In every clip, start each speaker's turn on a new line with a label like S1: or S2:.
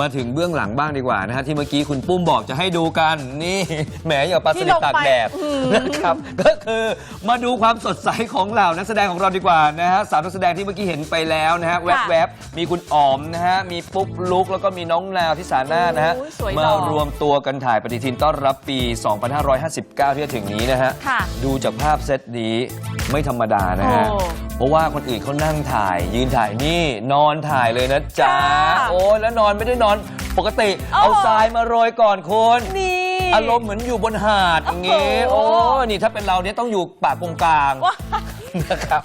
S1: มาถึงเบื้องหลังบ้างดีกว่านะฮะที่เมื่อกี้คุณปุ้มบอกจะให้ดูกันนี่แหมอย่างกับปลาส
S2: ที่
S1: ลิด
S2: ลง
S1: ตาก
S2: ไป
S1: แดด
S2: อืม
S1: นะครับก็คือมาดูความสดใสของเหล่านักแสดงของเราดีกว่านะฮะสามนักแสดงที่เมื่อกี้เห็นไปแล้วนะฮะแวบๆมีคุณอ๋อมนะฮะมีปุ๊กลุกแล้วก็มีน้องนาวที่สาหน้านะฮะ
S2: โอ้ยสวยหล่
S1: มา
S2: อ
S1: รวมตัวกันถ่ายปฏิทินต้อนรับปี 2559 ที่จะถึงนี้นะฮะ
S2: ค่ะ
S1: ดูจากภาพเซตนี้ไม่ธรรมดานะฮะ
S2: โอ้
S1: เพราะว่าคนอื่นเขานั่งถ่าย ยืนถ่ายนี่นอนถ่ายเลยนะจ๊ะ
S2: ค่ะ
S1: โอ้ยแล้วนอนไม่ได้นอนปกติ
S2: โอ้
S1: เอาทรายมาโรยก่อนคุณ
S2: นี่
S1: อารมณ์เหมือนอยู่บนหาดอย่างงี้
S2: โอ้
S1: โอ้
S2: โห
S1: นี่ถ้าเป็นเราเนี่ยต้องอยู่ป่าตรงกลาง
S2: ว้า
S1: นะครับ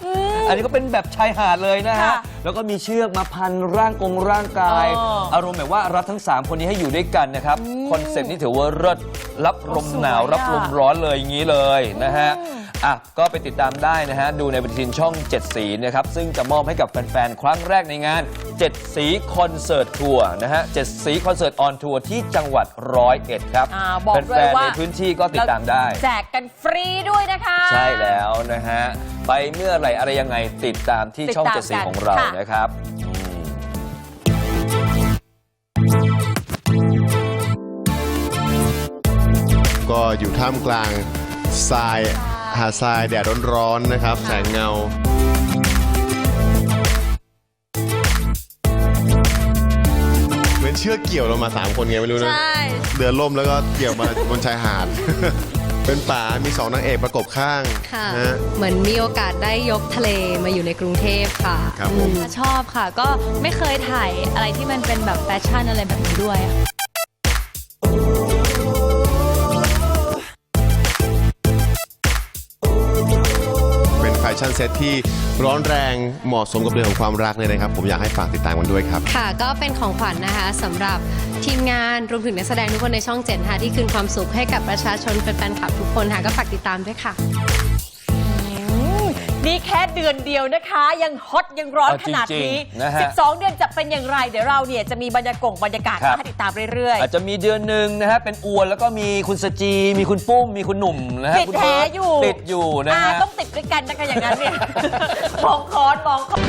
S1: อันนี้ก็เป็นแบบชายหาดเลยนะฮะ
S2: ค่ะ
S1: แล้วก็มีเชือกมาพันร่างกงร่างกาย
S2: อ๋ออ
S1: อารมณ์แบบว่ารัฐทั้ง 3 คนนี้ให้อยู่ด้วยกันนะครับ คอนเซ็ปต์นี่ถือว่าเลิศรับลมหนาว
S2: สวยอะ
S1: รับลมร้อนเลยอย่างนี้เลยนะฮะ
S2: อืม
S1: อะก็ไปติดตามได้นะฮะ ดูในปฏิทินช่อง 7 สีนะครับ ซึ่งจะมอบให้กับแฟน ๆ ครั้งแรกในงาน 7 สีคอนเสิร์ตทัวร์นะฮะ 7 สีคอนเสิร์ตออนทัวร์ที่จังหวัดร้อยเอ็ดครับ
S2: อ่าบอกด้
S1: แฟ
S2: วย
S1: นๆ
S2: ว่า
S1: ในพื้นที่ก็ติดตามได้
S2: แจกกันฟรีด้วยนะคะ
S1: ใช่แล้วนะฮะ ไปเมื่อไหร่อะไรยังไงติดตามที่ช่อง
S2: ติดตาม
S1: เจ็ดสี
S2: กัน
S1: ของเรา
S2: ค่ะ
S1: นะครับอืม
S3: ก็อยู่ท่ามกลางทราย หาดทรายแดดร้อนๆนะครับ แสงเงา เหมือนเชือกเกี่ยวเรามา 3 คนไงไม่รู้นะ
S4: ใช่
S3: เดือนล่มแล้วก็เกี่ยวมาบนชายหาด เป็นป่ามีสองนางเอกประกบข้าง
S4: ค่ะ
S3: นะฮะ
S4: เหมือนมีโอกาสได้ยกทะเลมาอยู่ในกรุงเทพค่ะ
S3: ครับผม
S4: อืชอบค่ะ ก็ไม่เคยถ่ายอะไรที่มันเป็นแบบแฟชั่นอะไรแบบนี้ด้วยอะ
S3: ชั่นเซตที่ร้อนแรงเหมาะสมกับเรื่องของความรักเลยนะครับ ผมอยากให้ฝากติดตามกันด้วยครับ
S4: ค่ะก็เป็นของขวัญนะคะสำหรับทีมงานรวมถึงนักแสดงทุกคนในช่องเจ็ดค่ะที่คืนความสุขให้กับประชาชนแฟนๆคลับทุกคนค่ะก็ฝากติดตามด้วยค่ะ
S2: นี่แค่เดือนเดียวนะคะ ยังฮอตยังร้อน
S1: เอา
S2: ขนาดนี้
S1: จริงๆนะฮะ
S2: 12 เดือนจะเป็นอย่างไร เดี๋ยวเราเนี่ยจะมีบรรยากาศบรรยากาศ
S1: ครับ
S2: มาให้ติดตามเรื่อย
S1: อาจจะมีเดือนหนึ่งนะฮะเป็นอวนแล้วก็มีคุณสจี มีคุณปุ้ม มีคุณหนุ่มนะฮะ
S2: ติด
S1: คุณ
S2: แท้
S1: เบิร์ต
S2: อยู่
S1: ติดอยู่
S2: ๆ
S1: นะ
S2: อ่า
S1: ฮะ
S2: ต้องติดด้วยกันนะคะอย่างนั้นเนี่ยมองคอนมองคอน